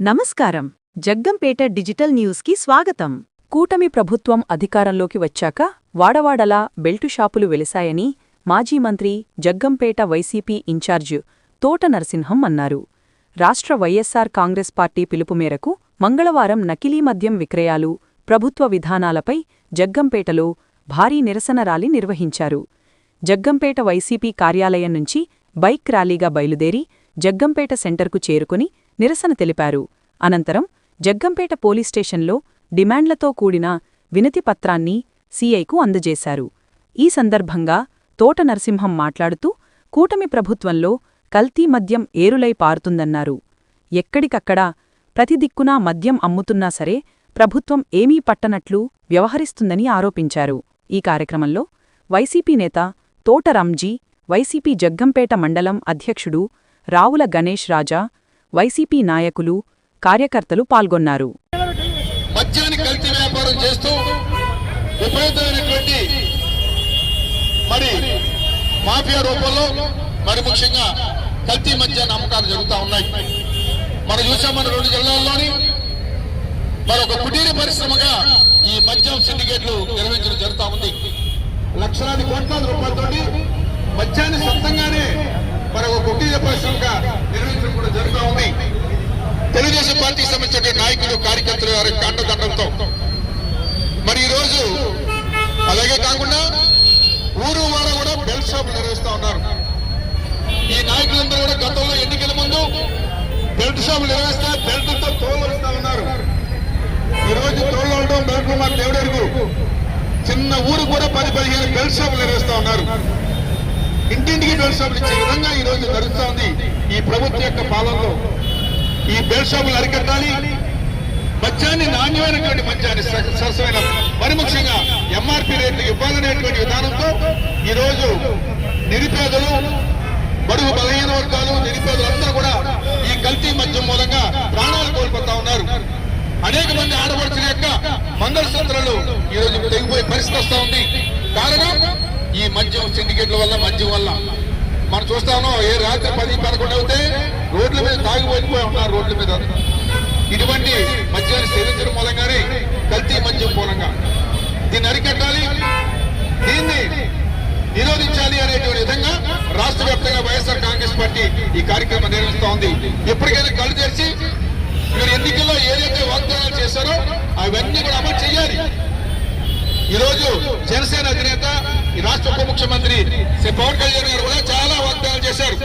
నమస్కారం. జగ్గంపేట డిజిటల్ న్యూస్కి స్వాగతం. కూటమి ప్రభుత్వం అధికారంలోకి వచ్చాక వాడవాడలా బెల్టు షాపులు వెలిశాయని మాజీ మంత్రి జగ్గంపేట వైసీపీ ఇన్ఛార్జ్ తోట నరసింహం అన్నారు. రాష్ట్ర వైఎస్సార్ కాంగ్రెస్ పార్టీ పిలుపు మేరకు మంగళవారం నకిలీ మద్యం విక్రయాలు ప్రభుత్వ విధానాలపై జగ్గంపేటలో భారీ నిరసన ర్యాలీ నిర్వహించారు. జగ్గంపేట వైసీపీ కార్యాలయం నుంచి బైక్ ర్యాలీగా బయలుదేరి జగ్గంపేట సెంటర్కు చేరుకుని నిరసన తెలిపారు. అనంతరం జగ్గంపేట పోలీస్ స్టేషన్లో డిమాండ్లతో కూడిన వినతి పత్రాన్ని సీఐకు అందజేశారు. ఈ సందర్భంగా తోట నరసింహం మాట్లాడుతూ కూటమి ప్రభుత్వంలో కల్తీ మద్యం ఏరులై పారుతుందన్నారు. ఎక్కడికక్కడ ప్రతి దిక్కునా మద్యం అమ్ముతున్నా సరే ప్రభుత్వం ఏమీ పట్టనట్లు వ్యవహరిస్తుందని ఆరోపించారు. ఈ కార్యక్రమంలో వైసీపీ నేత తోట రంజీ వైసీపీ జగ్గంపేట మండలం అధ్యక్షుడు రావుల గణేష్ రాజా వైసీపీ నాయకులు కార్యకర్తలు పాల్గొన్నారు. మద్యాన్ని కల్తీ వ్యాపారం చేస్తూ విపరీతమైనటువంటి మరి మాఫియా రూపంలో మరి ముఖ్యంగా కల్తీ మధ్య నమ్మకాలు జరుగుతూ ఉన్నాయి. మనం చూసాం మన రెండు జిల్లాల్లోని మరి ఒక కుటీర పరిశ్రమగా ఈ మద్యం సిండికేట్లు నిర్వహించడం జరుగుతూ ఉంది. లక్షలాది కోట్లాది రూపాయలతోటి మద్యాన్ని సొంతంగానే మరి ఒక కుటీర పరిశ్రమగా నిర్వహించడం కూడా జరుగుతూ ఉంది తెలుగుదేశం పార్టీకి సంబంధించిన నాయకులు కార్యకర్తలు వారి కండదండలతో మరి ఈరోజు అలాగే కాకుండా ఊరు వాడ కూడా బెల్ట్ షాపులు నిర్వహిస్తా ఉన్నారు. ఈ నాయకులందరూ కూడా గతంలో ఎన్నికల ముందు బెల్ట్ షాపులు నిర్వహిస్తే బెల్ట్తో తోలుస్తా ఉన్నారు. ఈ రోజు తోలడం బెల్ట్లు మాకు దేవుడెరుగు. చిన్న ఊరు కూడా పది పదిహేను బెల్ట్ షాపులు నిర్వహిస్తూ ఉన్నారు. ఇంటింటికి బెల్ట్ షాపులు ఇచ్చే విధంగా ఈ రోజు ఉంది ఈ ప్రభుత్వం యొక్క పాలనలో. ఈ బెల్ షాపులు అరికట్టాలి. మద్యాన్ని నాణ్యమైనటువంటి మద్యాన్ని సరసమైన మరి ముఖ్యంగా ఎంఆర్పీ రేట్లు ఇవ్వాలనేటువంటి విధానంతో ఈ రోజు నిరుపేదలు బడుగు బలహీన వర్గాలు నిరుపేదలందరూ కూడా ఈ కల్తీ మద్యం మూలంగా ప్రాణాలు కోల్పోతా ఉన్నారు. అనేక మంది ఆడపడుతున్న యొక్క మంగళసూత్రాలు ఈ రోజు తెగిపోయే పరిస్థితి వస్తూ ఉంది. కారణం ఈ మద్యం సిండికేట్ల వల్ల మద్యం వల్ల. మనం చూస్తా ఏ రాత్రి పది పదకొండు అవుతే రోడ్ల మీద తాగిపోయిపోయి ఉన్నారు రోడ్ల మీద. ఇటువంటి మద్యాన్ని సేవించడం మూలంగానే కల్తీ మద్యం మూలంగా. దీన్ని అరికట్టాలి. దీన్ని నిరోధించాలి అనేటువంటి విధంగా రాష్ట్ర వ్యాప్తంగా వైఎస్ఆర్ కాంగ్రెస్ పార్టీ ఈ కార్యక్రమం నిర్వహిస్తా ఉంది. ఎప్పటికైనా కళ్ళు తెరిచి మీరు ఎన్నికల్లో ఏదైతే వాగ్దానాలు చేశారో అవన్నీ కూడా అమలు చేయాలి. ఈ రోజు జనసేన అధినేత ఈ రాష్ట్ర ఉప ముఖ్యమంత్రి శ్రీ పవన్ కళ్యాణ్ గారు కూడా చాలా వాగ్దానాలు చేశారు.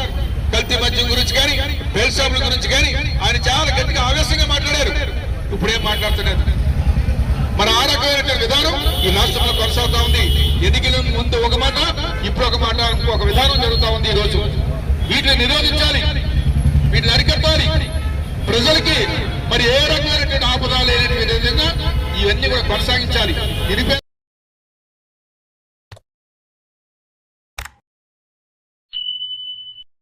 కల్తీ మద్యం గురించి కానీ బెల్ షాపుల గురించి కానీ ఆయన చాలా గట్టిగా ఆవేశంగా మాట్లాడారు. ఇప్పుడేం మాట్లాడుతున్నారు. మన ఆ రకమైన విధానం ఈ రాష్ట్రంలో కొనసాగుతా ఉంది. ఎన్నికల ముందు ఒక మాట ఇప్పుడు ఒక మాట ఒక విధానం జరుగుతా ఉంది ఈ రోజు వీటిని నిరోధించాలి. వీటిని అరికట్టాలి. ప్రజలకి మరి ఏ రకమైనటువంటి ఆపద లేనటువంటి విధంగా ఇవన్నీ కూడా కొనసాగించాలి.